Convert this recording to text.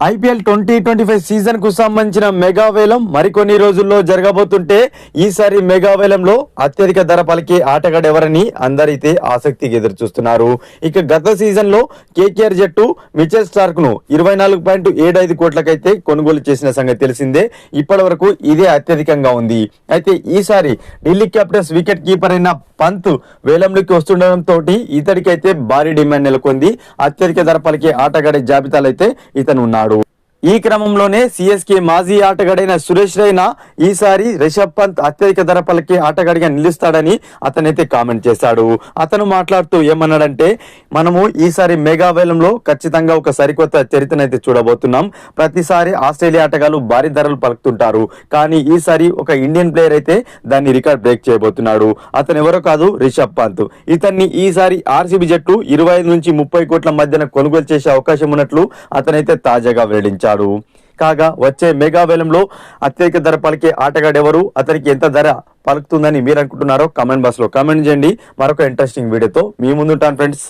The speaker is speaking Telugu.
ఐపీఎల్ ట్వంటీ ట్వంటీ ఫైవ్ సీజన్కు సంబంధించిన మెగా వేలం మరికొన్ని రోజుల్లో జరగబోతుంటే ఈసారి మెగా వేలంలో అత్యధిక ధర పలికే ఆటగాడెవరని అందరైతే ఆసక్తిగా ఎదురు చూస్తున్నారు ఇక గత సీజన్లో కేకేఆర్ జట్టు మిచెల్ స్టార్క్ను ఇరవై నాలుగు పాయింట్ ఏడు ఐదు కోట్లకైతే కొనుగోలు చేసిన సంగతి తెలిసిందే. ఇప్పటి వరకు ఇదే అత్యధికంగా ఉంది. అయితే ఈసారి ఢిల్లీ క్యాపిటల్స్ వికెట్ కీపర్ అయిన పంత్ వేలంలోకి వస్తుండటంతో ఇతడికైతే భారీ డిమాండ్ నెలకొంది. అత్యధిక ధర పలికే ఆటగాడి జాబితాలో అయితే ఇతను ఉన్నాడు ఈ క్రమంలోనే సిఎస్కే మాజీ ఆటగాడైన సురేష్ రైనా ఈసారి రిషబ్ పంత్ అత్యధిక ధర పలికే ఆటగాడిగా నిలుస్తాడని అతనైతే కామెంట్ చేశాడు. అతను మాట్లాడుతూ ఏమన్నాడంటే మనము ఈసారి మెగావేలంలో ఖచ్చితంగా ఒక సరికొత్త చరిత్రనైతే చూడబోతున్నాం. ప్రతిసారి ఆస్ట్రేలియా ఆటగాళ్ళు భారీ ధరలు పలుకుతుంటారు. కానీ ఈసారి ఒక ఇండియన్ ప్లేయర్ అయితే దాన్ని రికార్డ్ బ్రేక్ చేయబోతున్నాడు. అతను ఎవరో కాదు రిషబ్ పంత్. ఇతన్ని ఈసారి ఆర్సీబీ జట్టు ఇరవై ఐదు నుంచి ముప్పై కోట్ల మధ్యన కొనుగోలు చేసే అవకాశం ఉన్నట్లు అతనైతే తాజాగా వెల్లడించాడు కాగా వచ్చే మెగా వేలంలో అత్యధిక ధర పలికే ఆటగాడు ఎవరు అతనికి ఎంత ధర పలుకుతుందని మీరు అనుకుంటున్నారో కామెంట్ బాక్స్లో కామెంట్ చేయండి. మరొక ఇంట్రెస్టింగ్ వీడియోతో మీ ముందుంటాను ఫ్రెండ్స్.